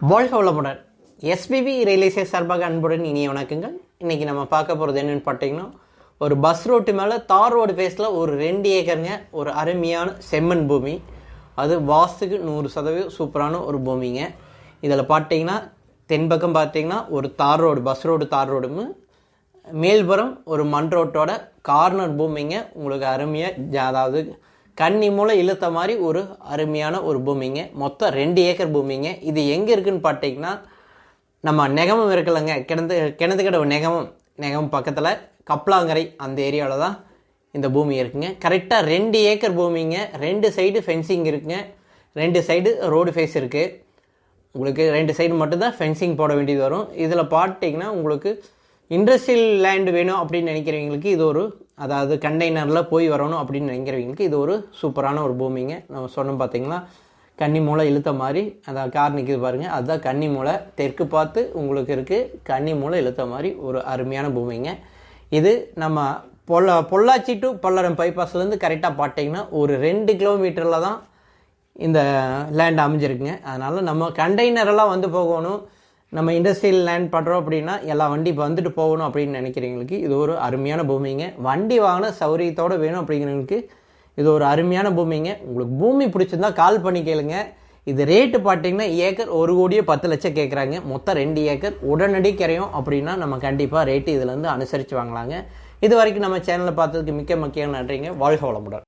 வாழ்க வளமுடன் எஸ்பிபி ரியலைசே சார்பாக அன்புடன் இனிய வணக்கங்கள். இன்றைக்கி நம்ம பார்க்க போகிறது என்னென்னு பார்த்தீங்கன்னா ஒரு பஸ் ரோட்டு மேலே தார் ரோடு பேஸில் ஒரு ரெண்டு ஏக்கருங்க ஒரு அருமையான செம்மண் பூமி. அது வாஸ்துக்கு நூறு சதவீதம் சூப்பரான ஒரு பூமிங்க. இதில் பார்த்தீங்கன்னா தென்பக்கம் பார்த்தீங்கன்னா ஒரு தார் ரோடு பஸ் ரோடு தார் ரோடும் மேல்புறம் ஒரு மண் ரோட்டோட கார்னர் பூமிங்க. உங்களுக்கு அருமையாக அதாவது கன்னி மூலம் இழுத்த மாதிரி ஒரு அருமையான ஒரு பூமிங்க. மொத்தம் ரெண்டு ஏக்கர் பூமிங்க. இது எங்கே இருக்குன்னு பார்த்தீங்கன்னா நம்ம நெகமம் இருக்குல்லங்க. கிணத்து கிணத்துக்கடவு நெகமம். நெகமம் பக்கத்தில் கப்ளாங்கரை அந்த ஏரியாவில் தான் இந்த பூமி இருக்குங்க. கரெக்டாக ரெண்டு ஏக்கர் பூமிங்க. ரெண்டு சைடு ஃபென்சிங் இருக்குங்க. ரெண்டு சைடு ரோடு ஃபேஸ் இருக்குது உங்களுக்கு ரெண்டு சைடு மட்டும்தான் ஃபென்சிங் போட வேண்டியது வரும். இதில் பார்த்தீங்கன்னா உங்களுக்கு இண்டஸ்ட்ரியல் லேண்ட் வேணும் அப்படின்னு நினைக்கிறவங்களுக்கு இது ஒரு அதாவது கண்டெய்னரில் போய் வரணும் அப்படின்னு நினைக்கிறவங்களுக்கு இது ஒரு சூப்பரான ஒரு பூமிங்க. நம்ம சொன்னோம் பார்த்தீங்களா கன்னி மூளை இழுத்த மாதிரி அதான் கார் நிற்கிது பாருங்கள் அதுதான் கன்னி மூலை தெற்கு பார்த்து உங்களுக்கு இருக்குது கன்னி மூளை இழுத்த மாதிரி ஒரு அருமையான பூமிங்க. இது நம்ம பொள்ள பொள்ளாச்சி டு பல்லடம் பைபாஸ்லேருந்து கரெக்டாக பார்த்தீங்கன்னா ஒரு ரெண்டு கிலோமீட்டரில் தான் இந்த லேண்ட் அமைஞ்சிருக்குங்க. அதனால் நம்ம கண்டெய்னரெல்லாம் வந்து போகணும். நம்ம இண்டஸ்ட்ரியல் லேண்ட் பண்ணுறோம் அப்படின்னா எல்லா வண்டி இப்போ வந்துட்டு போகணும் அப்படின்னு நினைக்கிறவங்களுக்கு இது ஒரு அருமையான பூமிங்க. வண்டி வாங்கின சௌரியத்தோடு வேணும் அப்படிங்கிறவங்களுக்கு இது ஒரு அருமையான பூமிங்க. உங்களுக்கு பூமி பிடிச்சிருந்தா கால் பண்ணி கேளுங்க. இது ரேட்டு பார்த்தீங்கன்னா ஏக்கர் ஒரு கோடியே பத்து லட்சம் கேட்குறாங்க மொத்தம் ரெண்டு ஏக்கர் உடனடி கிடையும் அப்படின்னா நம்ம கண்டிப்பாக ரேட்டு இதுலேருந்து அனுசரித்து வாங்கலாங்க. இது வரைக்கும் நம்ம சேனலை பார்த்ததுக்கு மிக்க முக்கியம் நன்றிங்க. வாழ்க வளமுடன்.